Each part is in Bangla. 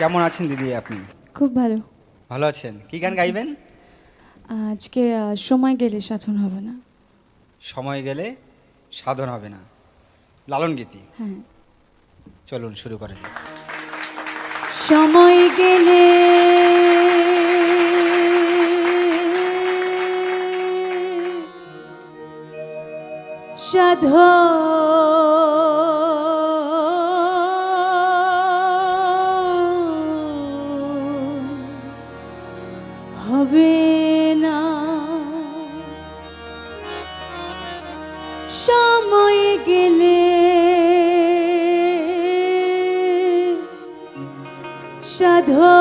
কেমন আছেন দিদি আপনি? খুব ভালো। ভালো আছেন? কি গান গাইবেন? আজকে সময় গেলে সাধন হবে না। সময় গেলে সাধন হবে না। লালন গীতি? হ্যাঁ। চলুন শুরু করে দিন সময় গেলে সাধ সাধ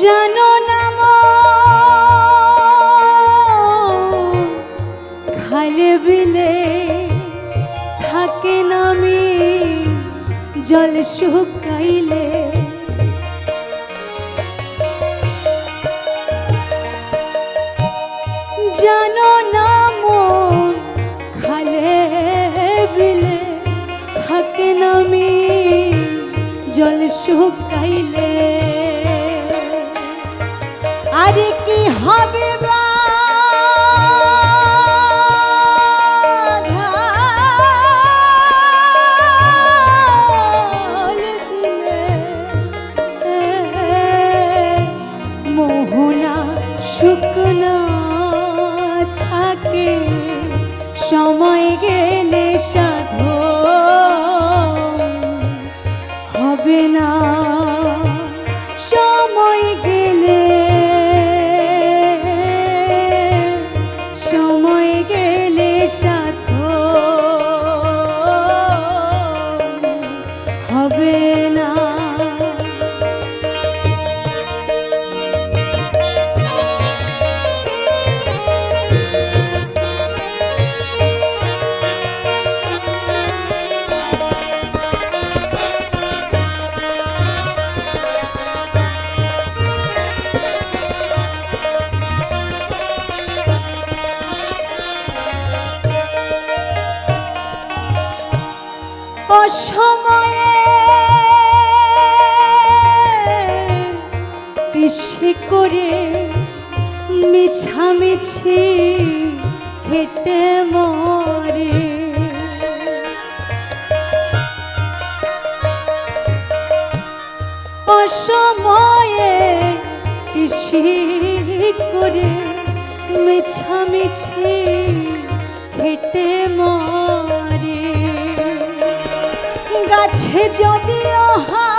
জানো না মন, খালে বিলে নামি জল শুকাইলে। জানো না মন খালে বিলে থাকে নামি জল শুকাইলে। থাকে। সময় গেলে সাধো অসময়ে কৃষি করে মিছামিছি হেঁটে মরে। অসময়ে কৃষি করে মিছামিছি হেঁটে মরে। গাছে যদি হয়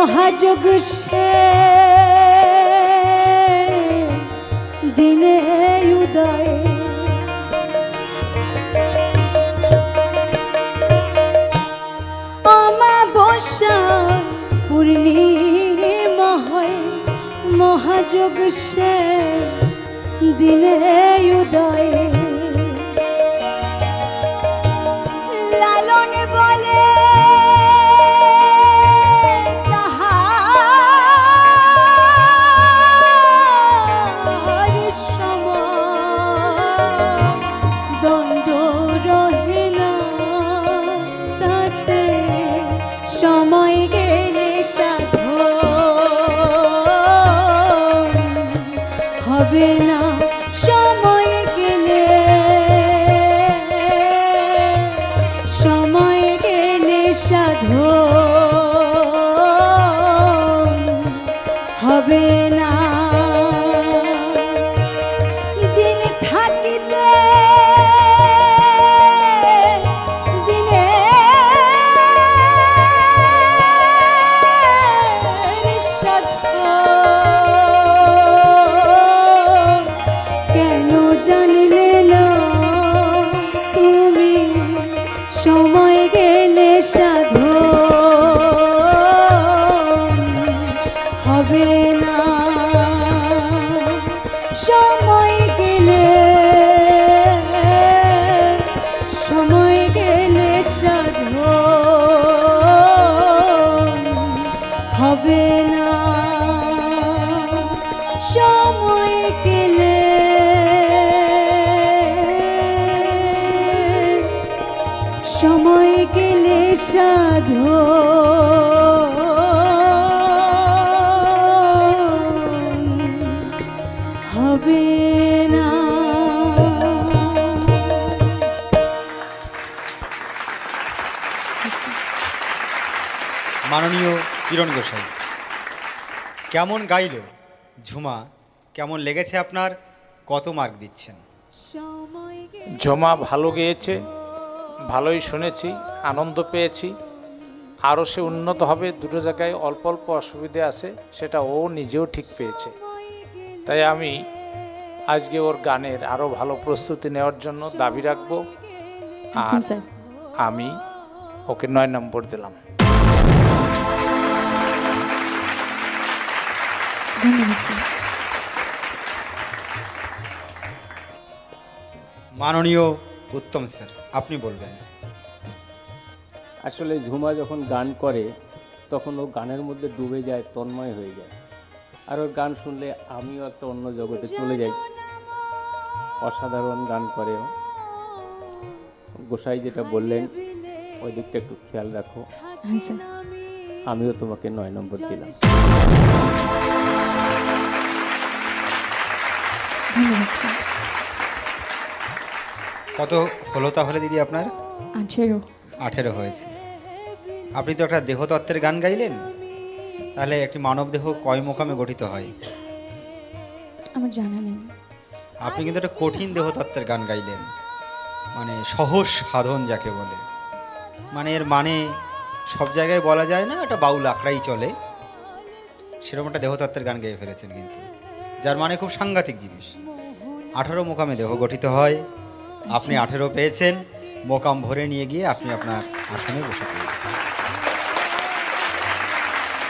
মহাযোগ সে। দিনে উদয়ে। অমাবস্যায় পূর্ণিমা হয়ে মহাযোগ সে। দিনে উদয়ে। হবে না সময় গেলে। সময় সাধু হবে সময় গেলে সময় গেলে সাধু হবে না। সময় গেলে সময় গেলে সাধু মাননীয় কিরণ গোসাই কেমন গাইল ঝুমা? কেমন লেগেছে আপনার? কত মার্ক দিচ্ছেন? ঝুমা ভালো গেয়েছে ভালোই শুনেছি আনন্দ পেয়েছি। আরও সে উন্নত হবে দুটো জায়গায় অল্প অল্প অসুবিধে আছে সেটা ও নিজেও ঠিক পেয়েছে। তাই আমি আজকে ওর গানের আরও ভালো প্রস্তুতি নেওয়ার জন্য দাবি রাখব। আর আমি ওকে নয় নম্বর দিলাম। মাননীয় উত্তম স্যার আপনি বলবেন। আসলে ঝুমা যখন গান করে তখন ও গানের মধ্যে ডুবে যায় তন্ময় হয়ে যায়। আর ওর গান শুনলে আমিও একটা অন্য জগতে চলে যাই। অসাধারণ গান করে ও গোসাই যেটা বললেন ওই দিকটা একটু খেয়াল রাখো। হ্যাঁ আমিও তোমাকে নয় নম্বর দিলাম। ধন্যবাদ স্যার। কত হলো তাহলে দিদি আপনার? আঠেরো। আঠেরো হয়েছে। আপনি তো একটা দেহতত্ত্বের গান গাইলেন। তাহলে একটি মানব দেহ কয় মোকামে গঠিত হয়? আমার জানা নেই। আপনি কিন্তু একটা কঠিন দেহতত্ত্বের গান গাইলেন। মানে সহজ সাধন যাকে বলে। মানে এর মানে সব জায়গায় বলা যায় না এটা বাউল আঁকড়াই চলে। সেরকম একটা দেহতত্ত্বের গান গেয়ে ফেলেছেন কিন্তু। যার মানে খুব সাংঘাতিক জিনিস। আঠারো মোকামে দেহ গঠিত হয়। আপনি আঠেরো পেয়েছেন, মোকাম ভরে নিয়ে গিয়ে আপনি আপনার আসনে বসে পড়লেন